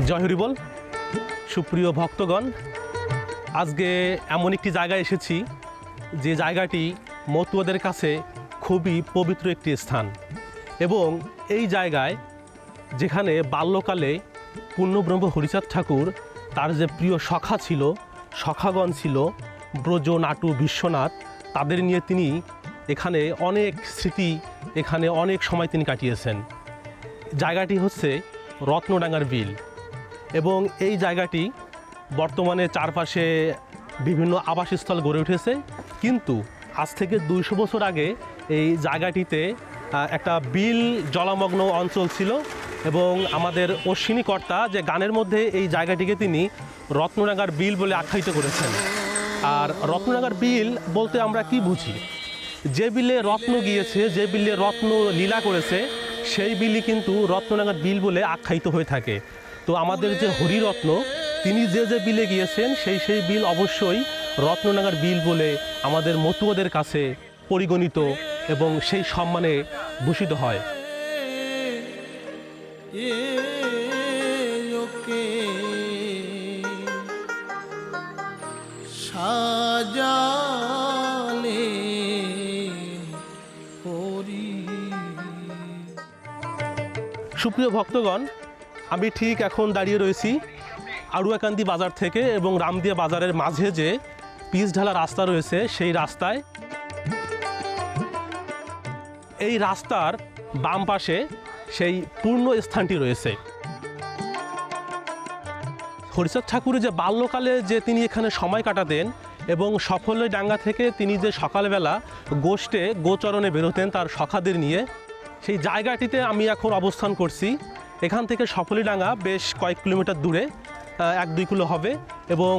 জয় হরি বল। সুপ্রিয় ভক্তগণ, আজকে এমন একটি জায়গায় এসেছি যে জায়গাটি মতুয়াদের কাছে খুবই পবিত্র একটি স্থান এবং এই জায়গায় যেখানে বাল্যকালে পূর্ণব্রহ্ম হরিচাঁদ ঠাকুর তার যে প্রিয় সখা ছিল, সখাগণ ছিল, ব্রজ, নাটু, বিশ্বনাথ, তাদের নিয়ে তিনি এখানে অনেক স্মৃতি, এখানে অনেক সময় তিনি কাটিয়েছেন। জায়গাটি হচ্ছে রত্নডাঙ্গার বিল। এবং এই জায়গাটি বর্তমানে চারপাশে বিভিন্ন আবাসস্থল গড়ে উঠেছে। কিন্তু আজ থেকে দুইশো বছর আগে এই জায়গাটিতে একটা বিল জলমগ্ন অঞ্চল ছিল এবং আমাদের অশ্বিনী কর্তা যে গানের মধ্যে এই জায়গাটিকে তিনি রত্নডাঙ্গার বিল বলে আখ্যায়িত করেছেন। আর রত্নডাঙ্গার বিল বলতে আমরা কি বুঝি? যে বিলে রত্ন গিয়েছে, যে বিলে রত্ন লীলা করেছে, সেই বিলই কিন্তু রত্নডাঙ্গার বিল বলে আখ্যায়িত হয়ে থাকে। তো আমাদের যে হরিরত্ন তিনি যে যে বিলে গিয়েছেন সেই সেই বিল অবশ্যই রত্নডাঙ্গার বিল বলে আমাদের মতুয়াদের কাছে পরিগণিত এবং সেই সম্মানে ভূষিত হয়। সাজালে সুপ্রিয় ভক্তগণ আমি ঠিক এখন দাঁড়িয়ে রয়েছি আড়ুয়াকান্দি বাজার থেকে এবং রামদিয়া বাজারের মাঝে যে পিচ ঢালা রাস্তা রয়েছে, সেই রাস্তায় এই রাস্তার বাম পাশে সেই পূর্ণ স্থানটি রয়েছে। হরিচাঁদ ঠাকুরের যে বাল্যকালে যে তিনি এখানে সময় কাটাতেন এবং সফলের ডাঙ্গা থেকে তিনি যে সকালবেলা গোষ্ঠে গোচরণে বেরোতেন তার সখাদের নিয়ে, সেই জায়গাটিতে আমি এখন অবস্থান করছি। এখান থেকে সফলীডাঙ্গা বেশ কয়েক কিলোমিটার দূরে এক দুই কিলো হবে। এবং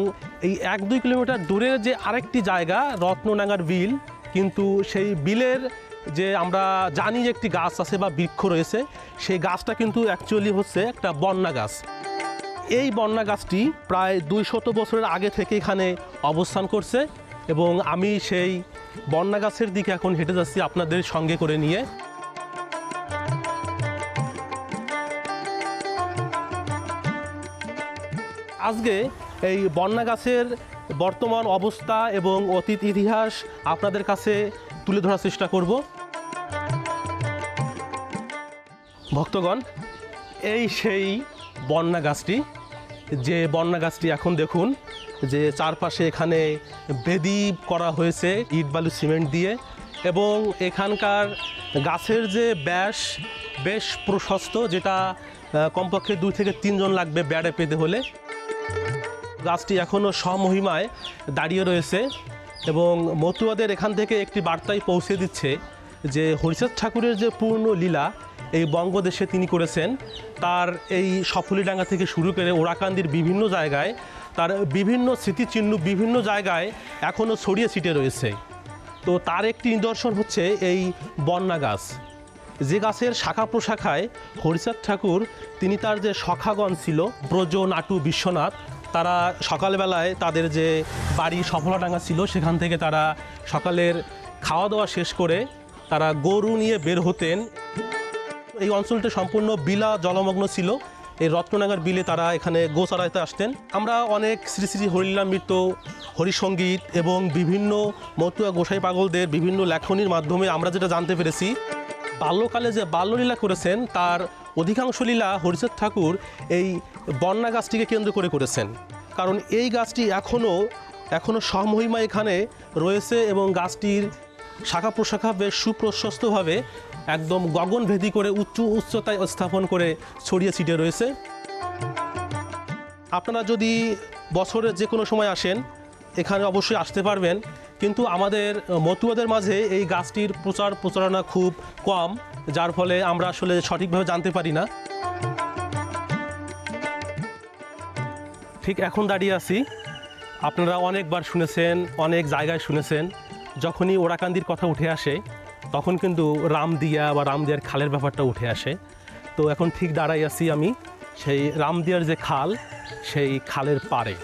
এই এক দুই কিলোমিটার দূরে যে আরেকটি জায়গা, রত্নডাঙ্গার বিল, কিন্তু সেই বিলের যে আমরা জানি যে একটি গাছ আছে বা বৃক্ষ রয়েছে, সেই গাছটা কিন্তু অ্যাকচুয়ালি হচ্ছে একটা বন্যা গাছ। এই বন্যা গাছটি প্রায় দুই শত বছরের আগে থেকে এখানে অবস্থান করছে এবং আমি সেই বন্যা গাছের দিকে এখন হেঁটে যাচ্ছি আপনাদের সঙ্গে করে নিয়ে। আজকে এই বন্যা গাছের বর্তমান অবস্থা এবং অতীত ইতিহাস আপনাদের কাছে তুলে ধরার চেষ্টা করব। ভক্তগণ, এই সেই বন্যা গাছটি, যে বন্যা গাছটি এখন দেখুন, যে চারপাশে এখানে বেদি করা হয়েছে ইট, বালু, সিমেন্ট দিয়ে এবং এখানকার গাছের যে ব্যাস বেশ প্রশস্ত, যেটা কমপক্ষে দুই থেকে তিনজন লাগবে ব্যাড়ে পেতে হলে। গাছটি এখনও স্বমহিমায় দাঁড়িয়ে রয়েছে এবং মতুয়াদের এখান থেকে একটি বার্তাই পৌঁছে দিচ্ছে যে হরিচাঁদ ঠাকুরের যে পূর্ণ লীলা এই বঙ্গদেশে তিনি করেছেন, তার এই সফলীডাঙ্গা থেকে শুরু করে ওরাকান্দির বিভিন্ন জায়গায়, তার বিভিন্ন স্মৃতিচিহ্ন বিভিন্ন জায়গায় এখনও ছড়িয়ে ছিটে রয়েছে। তো তার একটি নিদর্শন হচ্ছে এই বন্যা গাছ। যে গাছের শাখা প্রশাখায় হরিচাঁদ ঠাকুর, তিনি তার যে সখাগণ ছিল, ব্রজ, নাটু, বিশ্বনাথ তারা সকালবেলায় তাদের যে বাড়ি সফলাডাঙ্গা ছিল, সেখান থেকে তারা সকালের খাওয়া দাওয়া শেষ করে তারা গরু নিয়ে বের হতেন। এই অঞ্চলটি সম্পূর্ণ বিলা জলমগ্ন ছিল। এই রত্ননাগার বিলে তারা এখানে গো চড়াইতে আসতেন। আমরা অনেক শ্রী শ্রী হরিলাম হরিলামৃত হরিসঙ্গীত এবং বিভিন্ন মতুয়া গোসাই পাগলদের বিভিন্ন লেখনির মাধ্যমে আমরা যেটা জানতে পেরেছি, বাল্যকালে যে বাল্যলীলা করেছেন, তার অধিকাংশ লীলা হরিচাঁদ ঠাকুর এই বন্যা গাছটিকে কেন্দ্র করে করেছেন। কারণ এই গাছটি এখনও এখনও সমহিমা এখানে রয়েছে এবং গাছটির শাখা প্রশাখা বেশ সুপ্রশস্তভাবে একদম গগনভেদী করে উচ্চ উচ্চতায় স্থাপন করে ছড়িয়ে ছিটিয়ে রয়েছে। আপনারা যদি বছরের যে কোনো সময় আসেন এখানে অবশ্যই আসতে পারবেন। কিন্তু আমাদের মতুয়াদের মাঝে এই গাছটির প্রচার প্রচারণা খুব কম, যার ফলে আমরা আসলে সঠিকভাবে জানতে পারি না। ঠিক এখন দাঁড়িয়ে আছি। আপনারা অনেকবার শুনেছেন, অনেক জায়গায় শুনেছেন, যখনই ওরাকান্দির কথা উঠে আসে, তখন কিন্তু রামদিয়া বা রামদিয়ার খালের ব্যাপারটা উঠে আসে। তো এখন ঠিক দাঁড়াই আছি আমি, সেই রামদিয়ার যে খাল, সেই খালের পাড়ে।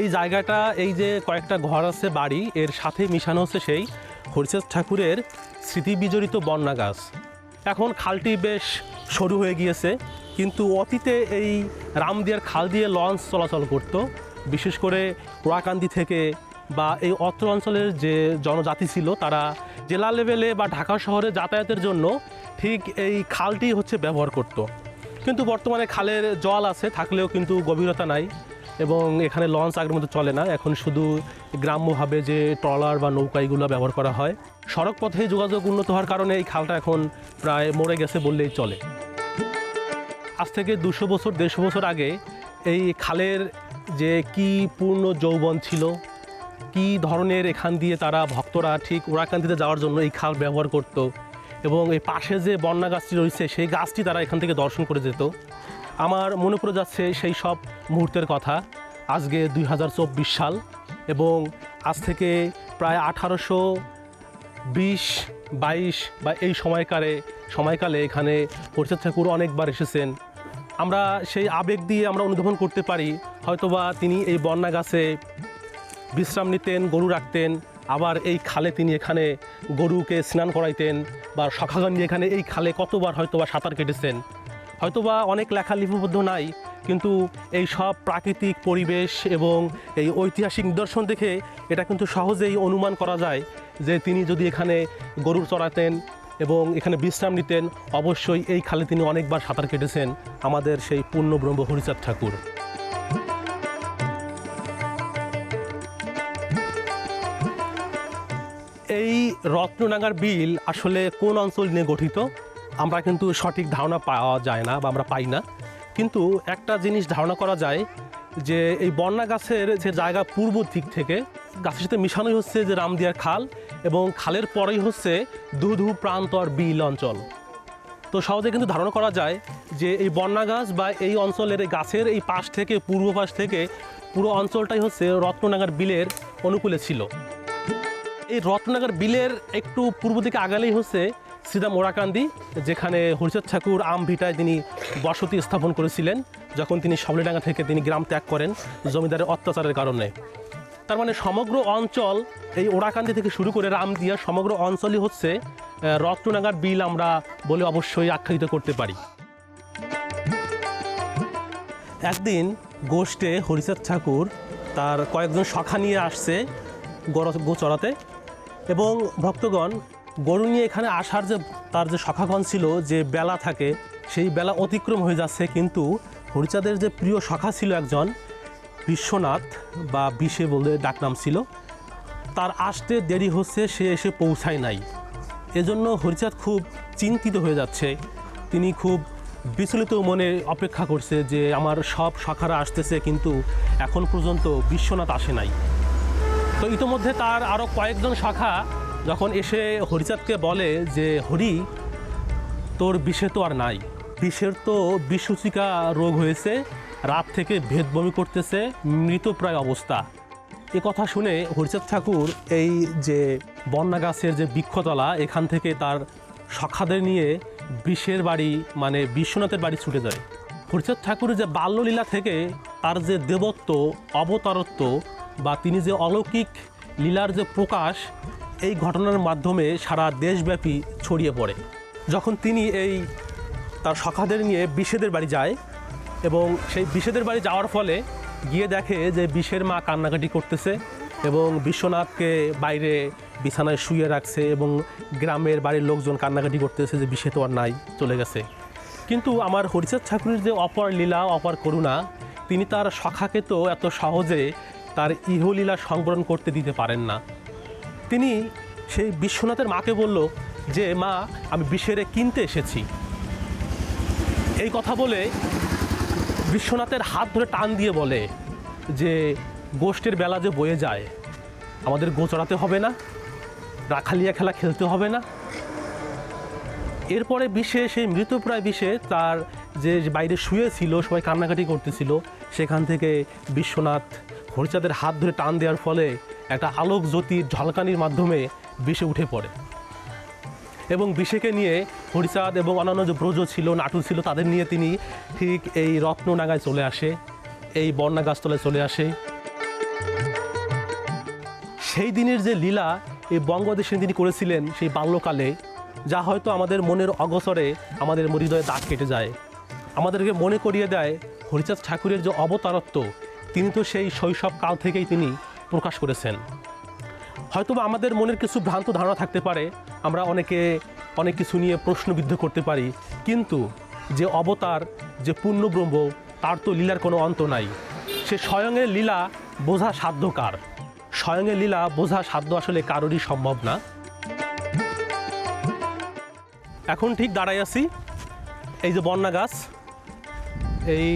এই জায়গাটা, এই যে কয়েকটা ঘর আছে বাড়ি, এর সাথে মিশানো হচ্ছে সেই হরিচাঁদ ঠাকুরের স্মৃতি বিজড়িত বন্যা গাছ। এখন খালটি বেশ সরু হয়ে গিয়েছে, কিন্তু অতীতে এই রামদিয়ার খাল দিয়ে লঞ্চ চলাচল করত। বিশেষ করে ওয়াকান্দি থেকে বা এই অত্র অঞ্চলের যে জনজাতি ছিল, তারা জেলা লেভেলে বা ঢাকা শহরে যাতায়াতের জন্য ঠিক এই খালটি হচ্ছে ব্যবহার করত। কিন্তু বর্তমানে খালের জল আছে, থাকলেও কিন্তু গভীরতা নাই। এবং এখানে লঞ্চ আগের মতো চলে না। এখন শুধু গ্রাম্যভাবে যে ট্রলার বা নৌকা এগুলো ব্যবহার করা হয়, সড়ক পথে যোগাযোগ উন্নত হওয়ার কারণে এই খালটা এখন প্রায় মরে গেছে বললেই চলে। আজ থেকে দুশো বছর, দেড়শো বছর আগে এই খালের যে কি পূর্ণ যৌবন ছিল, কি ধরনের এখান দিয়ে তারা ভক্তরা ঠিক ওরাকান্দিতে যাওয়ার জন্য এই খাল ব্যবহার করত এবং এই পাশে যে বন্যা গাছটি রয়েছে, সেই গাছটি তারা এখান থেকে দর্শন করে যেত। আমার মনে পড়ে যাচ্ছে সেই সব মুহূর্তের কথা। আজকে দুই হাজার চব্বিশ সাল এবং আজ থেকে প্রায় আঠারোশো বিশ, বাইশ বা এই সময়কালে সময়কালে এখানে পরিচাদ ঠাকুর অনেকবার এসেছেন। আমরা সেই আবেগ দিয়ে আমরা অনুধাবন করতে পারি, হয়তোবা তিনি এই বন্যা গাছে বিশ্রাম নিতেন, গরু রাখতেন, আবার এই খালে তিনি এখানে গরুকে স্নান করাইতেন বা সখাগান নিয়ে এখানে এই খালে কতবার হয়তোবা সাঁতার কেটেছেন। হয়তোবা অনেক লেখা লিপিবদ্ধ নাই, কিন্তু এই সব প্রাকৃতিক পরিবেশ এবং এই ঐতিহাসিক নিদর্শন দেখে এটা কিন্তু সহজেই অনুমান করা যায় যে তিনি যদি এখানে গরু চড়াতেন এবং এখানে বিশ্রাম নিতেন, অবশ্যই এই খালে তিনি অনেকবার সাঁতার কেটেছেন আমাদের সেই পূর্ণ ব্রহ্ম হরিচাঁদ ঠাকুর। এই রত্ননাগার বিল আসলে কোন অঞ্চল নিয়ে গঠিত? আমরা কিন্তু সঠিক ধারণা পাওয়া যায় না বা আমরা পাই না। কিন্তু একটা জিনিস ধারণা করা যায় যে এই বন্যা গাছের যে জায়গা পূর্ব দিক থেকে, গাছের সাথে মিশানোই হচ্ছে যে রামদিয়ার খাল এবং খালের পরেই হচ্ছে দুধু প্রান্তর বিল অঞ্চল। তো সহজে কিন্তু ধারণা করা যায় যে এই বন্যা গাছ বা এই অঞ্চলের এই গাছের এই পাশ থেকে, পূর্ব পাশ থেকে পুরো অঞ্চলটাই হচ্ছে রত্ননাগার বিলের অনুকূলে ছিল। এই রত্ননগর বিলের একটু পূর্ব দিকে আগালেই হচ্ছে সিধা মোরাকান্দি যেখানে হরিচাঁদ ঠাকুর আম ভিটায় তিনি বসতি স্থাপন করেছিলেন যখন তিনি সবলেডাঙ্গা থেকে তিনি গ্রাম ত্যাগ করেন জমিদারের অত্যাচারের কারণে। তার মানে সমগ্র অঞ্চল এই ওরাকান্দি থেকে শুরু করে রামদিয়া সমগ্র অঞ্চলই হচ্ছে আহ, রত্ননাগার বিল আমরা বলে অবশ্যই আখ্যায়িত করতে পারি। একদিন গোষ্ঠে হরিচাঁদ ঠাকুর তার কয়েকজন সখা নিয়ে আসছে গর- গো চড়াতে এবং ভক্তগণ গরু নিয়ে এখানে আসার যে, তার যে সখাগণ ছিল, যে বেলা থাকে, সেই বেলা অতিক্রম হয়ে যাচ্ছে, কিন্তু হরিচাঁদের যে প্রিয় সখা ছিল একজন, বিশ্বনাথ বা বিশে বলে ডাকনাম ছিল, তার আসতে দেরি হচ্ছে, সে এসে পৌঁছায় নাই। এজন্য হরিচাঁদ খুব চিন্তিত হয়ে যাচ্ছে। তিনি খুব বিচলিত মনে অপেক্ষা করছে যে, আমার সব শাখারা আসতেছে, কিন্তু এখন পর্যন্ত বিশ্বনাথ আসে নাই। তো ইতোমধ্যে তার আরও কয়েকজন শাখা যখন এসে হরিচাঁদকে বলে যে, হরি, তোর বিষে তো আর নাই। বিষের তো বিসূচিকা রোগ হয়েছে, রাত থেকে ভেদ বমি করতেছে মৃতপ্রায় অবস্থা। এ কথা শুনে হরিচাঁদ ঠাকুর এই যে বন্যা গাছের যে বৃক্ষতলা, এখান থেকে তার সখাদের নিয়ে বিষের বাড়ি মানে বিশ্বনাথের বাড়ি ছুটে যায়। হরিচাঁদ ঠাকুরের যে বাল্যলীলা থেকে তার যে দেবত্ব, অবতারত্ব বা তিনি যে অলৌকিক লীলার যে প্রকাশ এই ঘটনার মাধ্যমে সারা দেশব্যাপী ছড়িয়ে পড়ে। যখন তিনি এই তার সখাদের নিয়ে বিষেদের বাড়ি যায় এবং সেই বিষেদের বাড়ি যাওয়ার ফলে গিয়ে দেখে যে বিষের মা কান্নাকাটি করতেছে এবং বিশ্বনাথকে বাইরে বিছানায় শুয়ে রাখছে এবং গ্রামের বাড়ির লোকজন কান্নাকাটি করতেছে যে বিষে তো আর নাই, চলে গেছে। কিন্তু আমার হরিচাঁদ ঠাকুরের যে অপর লীলা, অপর করুণা, তিনি তার সখাকে তো এত সহজে তার ইহলীলা সংবরণ করতে দিতে পারেন না। তিনি সেই বিশ্বনাথের মাকে বলল যে, মা, আমি বিষেরে কিনতে এসেছি। এই কথা বলে বিশ্বনাথের হাত ধরে টান দিয়ে বলে যে, গোষ্ঠের বেলা যে বয়ে যায়, আমাদের গোচড়াতে হবে না, রাখালিয়া খেলা খেলতে হবে না। এরপরে বিষে, সেই মৃতপ্রায় বিষে তার যে বাইরে শুয়েছিল সবাই কান্নাকাটি করতেছিল, সেখান থেকে বিশ্বনাথ হরিচাঁদের হাত ধরে টান দেওয়ার ফলে একটা আলোক জ্যোতির ঝলকানির মাধ্যমে বিষে উঠে পড়ে। এবং বিষেকে নিয়ে হরিচাঁদ এবং অন্যান্য যে ব্রজ ছিল, নাটু ছিল, তাদের নিয়ে তিনি ঠিক এই রত্ননাগায় চলে আসে, এই বন্যা গাছতলায় চলে আসে। সেই দিনের যে লীলা, এই বঙ্গদেশে তিনি করেছিলেন সেই বাল্যকালে, যা হয়তো আমাদের মনের অগসরে আমাদের হৃদয়ে দাগ কেটে যায়। আমাদেরকে মনে করিয়ে দেয় হরিচাঁদ ঠাকুরের যে অবতারত্ব, তিনি তো সেই শৈশব কাল থেকেই তিনি প্রকাশ করেছেন। হয়তোবা আমাদের মনের কিছু ভ্রান্ত ধারণা থাকতে পারে, আমরা অনেকে অনেক কিছু নিয়ে প্রশ্নবিদ্ধ করতে পারি, কিন্তু যে অবতার, যে পূর্ণব্রহ্ম, তার তো লীলার কোনো অন্ত নাই। সে স্বয়ংয়ের লীলা বোঝা সাধ্য কার? স্বয়ংয়ের লীলা বোঝা সাধ্য আসলে কারোরই সম্ভব না। এখন ঠিক দাঁড়াই আছি, এই যে বন্যা গাছ, এই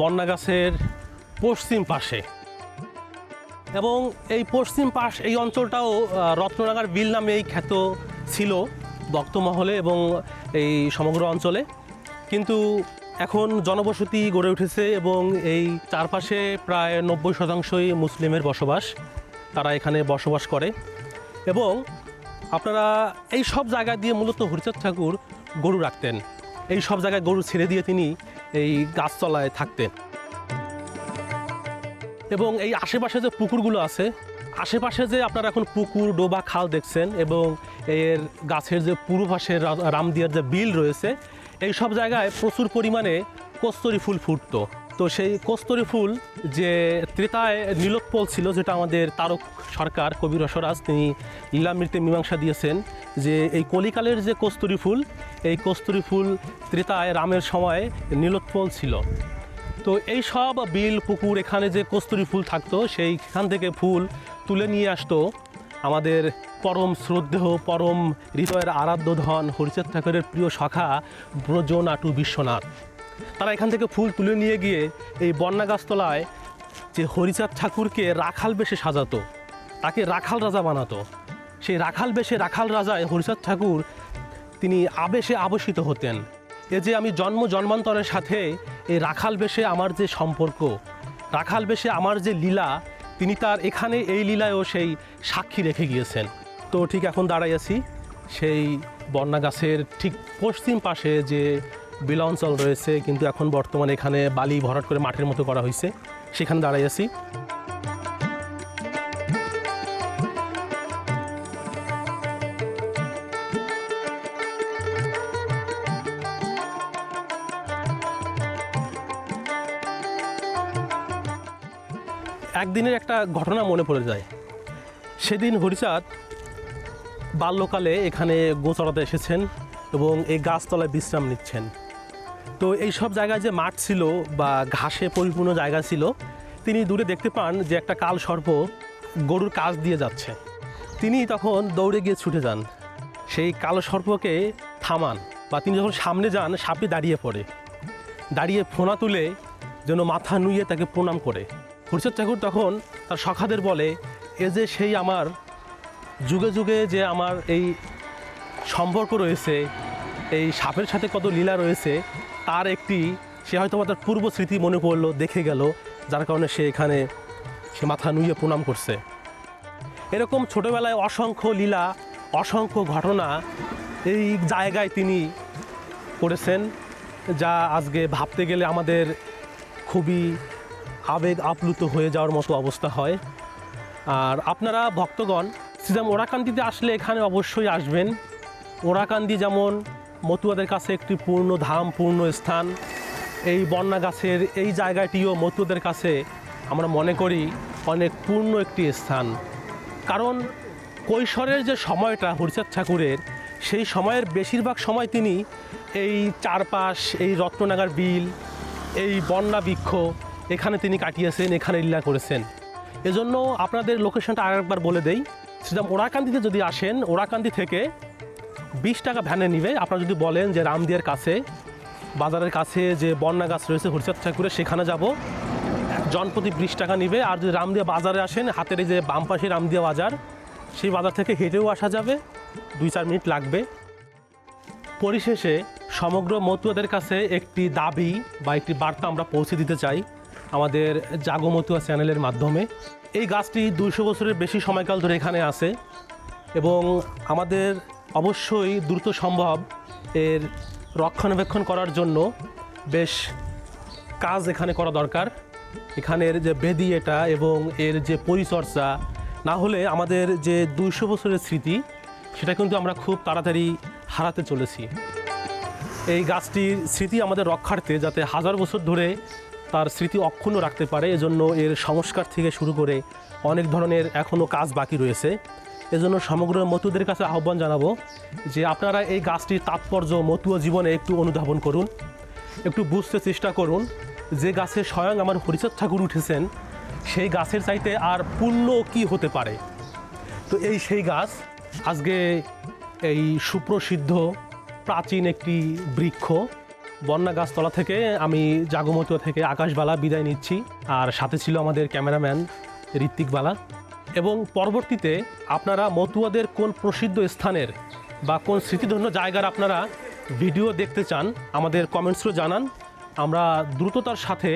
বন্যা গাছের পশ্চিম পাশে। এবং এই পশ্চিম পাশ এই অঞ্চলটাও আহ, রত্ননাগার বিল এই খ্যাত ছিল ভক্তমহলে এবং এই সমগ্র অঞ্চলে। কিন্তু এখন জনবসতি গড়ে উঠেছে এবং এই চারপাশে প্রায় নব্বই শতাংশই মুসলিমের বসবাস। তারা এখানে বসবাস করে। এবং আপনারা এই সব জায়গা দিয়ে মূলত হরিচাঁদ ঠাকুর গরু রাখতেন। এই সব জায়গায় গরু ছেড়ে দিয়ে তিনি এই গাছতলায় থাকতেন। এবং এই আশেপাশে যে পুকুরগুলো আছে, আশেপাশে যে আপনারা এখন পুকুর, ডোবা, খাল দেখছেন এবং এর গাছের যে পূর্ব পাশে রা- রামদিয়ার যে বিল রয়েছে, এই সব জায়গায় প্রচুর পরিমাণে কস্তরি ফুল ফুটতো। তো সেই কস্তরি ফুল যে ত্রেতায় নীলোৎপল ছিল, যেটা আমাদের তারক সরকার, কবি রসরাজ, তিনি লীলামৃতে মীমাংসা দিয়েছেন যে এই কলিকালের যে কস্তুরি ফুল, এই কস্তুরি ফুল ত্রেতায় রামের সময় নীলোৎপল ছিল। তো এই সব বিল, পুকুর, এখানে যে কস্তুরি ফুল থাকতো, সেইখান থেকে ফুল তুলে নিয়ে আসতো আমাদের পরম শ্রদ্ধেয়, পরম হৃদয়ের আরাধ্য ধন হরিচাঁদ ঠাকুরের প্রিয় সখা ব্রজ নাটু বিশ্বনাথ। তারা এখান থেকে ফুল তুলে নিয়ে গিয়ে এই বন্যা গাছতলায় যে হরিচাঁদ ঠাকুরকে রাখাল বেশে সাজাতো, তাকে রাখাল রাজা বানাতো। সেই রাখাল বেশে রাখাল রাজায় হরিচাঁদ ঠাকুর তিনি আবেশে আবশিত হতেন। এ যে আমি জন্ম জন্মান্তরের সাথে এই রাখাল বেশে আমার যে সম্পর্ক, রাখাল বেশে আমার যে লীলা, তিনি তার এখানে এই লীলায়ও সেই সাক্ষী রেখে গিয়েছেন। তো ঠিক এখন দাঁড়াই আছি সেই বন্যা গাছের ঠিক পশ্চিম পাশে যে বিলা অঞ্চল রয়েছে, কিন্তু এখন বর্তমানে এখানে বালি ভরাট করে মাঠের মতো করা হয়েছে। সেখানে দাঁড়াই আছি। একদিনের একটা ঘটনা মনে পড়ে যায়। সেদিন হরিচাঁদ বাল্যকালে এখানে গোচড়াতে এসেছেন এবং এই গাছতলায় বিশ্রাম নিচ্ছেন। তো এই সব জায়গায় যে মাঠ ছিল বা ঘাসে পরিপূর্ণ জায়গা ছিল, তিনি দূরে দেখতে পান যে একটা কাল সর্প গরুর কাজ দিয়ে যাচ্ছে। তিনি তখন দৌড়ে গিয়ে ছুটে যান। সেই কালো সর্পকে থামান বা তিনি যখন সামনে যান সাপে দাঁড়িয়ে পড়ে। দাঁড়িয়ে ফোনা তুলে যেন মাথা নুয়ে তাকে প্রণাম করে। হরিচাঁদ ঠাকুর তখন তার সখাদের বলে, এ যে সেই আমার, যুগে যুগে যে আমার এই সম্পর্ক রয়েছে, এই সাপের সাথে কত লীলা রয়েছে, তার একটি, সে হয়তো তার পূর্ব স্মৃতি মনে পড়ল, দেখে গেল, যার কারণে সে এখানে, সে মাথা নুয়ে প্রণাম করছে। এরকম ছোটোবেলায় অসংখ্য লীলা, অসংখ্য ঘটনা এই জায়গায় তিনি করেছেন, যা আজকে ভাবতে গেলে আমাদের খুবই আবেগ আপ্লুত হয়ে যাওয়ার মতো অবস্থা হয়। আর আপনারা ভক্তগণ, শ্রীরাম ওরাকান্দিতে আসলে এখানে অবশ্যই আসবেন। ওরাকান্দি যেমন মতুয়াদের কাছে একটি পূর্ণ ধাম, পূর্ণ স্থান, এই বন্যা গাছের এই জায়গাটিও মতুয়াদের কাছে আমরা মনে করি অনেক পূর্ণ একটি স্থান। কারণ কৈশোরের যে সময়টা হরিচাঁদ ঠাকুরের, সেই সময়ের বেশিরভাগ সময় তিনি এই চারপাশ, এই রত্ননাগার বিল, এই বন্যা বৃক্ষ এখানে তিনি কাটিয়েছেন, এখানে লীলা করেছেন। এজন্য আপনাদের লোকেশনটা আরেকবার বলে দেই। সেটা ওরাকান্দিতে যদি আসেন, ওরাকান্দি থেকে বিশ টাকা ভ্যানে নিবে। আপনারা যদি বলেন যে রামদিয়ার কাছে, বাজারের কাছে যে বন্যা গাছ রয়েছে, হরিচাঁদ ঠাকুরের, সেখানে যাব। জনপ্রতি বিশ টাকা নিবে। আর যদি রামদিয়া বাজারে আসেন, হাতের যে বাম পাশে রামদিয়া বাজার, সেই বাজার থেকে হেঁটেও আসা যাবে। দুই চার মিনিট লাগবে। পরিশেষে সমগ্র মতুয়াদের কাছে একটি দাবি বা একটি বার্তা আমরা পৌঁছে দিতে চাই। আমাদের জাগো মতুয়া চ্যানেলের মাধ্যমে। এই গাছটি দুইশো বছরের বেশি সময়কাল ধরে এখানে আছে এবং আমাদের অবশ্যই দ্রুত সম্ভব এর রক্ষণাবেক্ষণ করার জন্য বেশ কাজ এখানে করা দরকার। এখানের যে বেদি এটা এবং এর যে পরিচর্যা, না হলে আমাদের যে দুইশো বছরের স্মৃতি, সেটা কিন্তু আমরা খুব তাড়াতাড়ি হারাতে চলেছি। এই গাছটির স্মৃতি আমাদের রক্ষার্থে যাতে হাজার বছর ধরে তার স্মৃতি অক্ষুণ্ণ রাখতে পারে। এজন্য এর সংস্কার থেকে শুরু করে অনেক ধরনের এখনও কাজ বাকি রয়েছে। এজন্য সমগ্র মতুদের কাছে আহ্বান জানাব যে আপনারা এই গাছটির তাৎপর্য, মতুয়া জীবনে একটু অনুধাবন করুন, একটু বুঝতে চেষ্টা করুন যে গাছে স্বয়ং আমার হরিচাঁদ ঠাকুর উঠেছেন, সেই গাছের চাইতে আর পূর্ণ কি হতে পারে। তো এই সেই গাছ আজকে এই সুপ্রসিদ্ধ, প্রাচীন একটি বৃক্ষ বন্যা গাছতলা থেকে আমি জাগমতুয়া থেকে আকাশবালা বিদায় নিচ্ছি। আর সাথে ছিল আমাদের ক্যামেরাম্যান ঋত্বিকবালা এবং পরবর্তীতে আপনারা মতুয়াদের কোন প্রসিদ্ধ স্থানের বা কোন স্মৃতিধন্য জায়গার আপনারা ভিডিও দেখতে চান, আমাদের কমেন্টসও জানান। আমরা দ্রুততার সাথে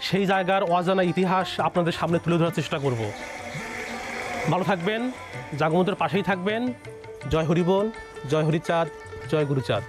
সেই জায়গার অজানা ইতিহাস আপনাদের সামনে তুলে ধরার চেষ্টা করব। ভালো থাকবেন, জাগমতের পাশেই থাকবেন। জয় হরিবোল, জয় হরিচাঁদ, জয় গুরুচাঁদ।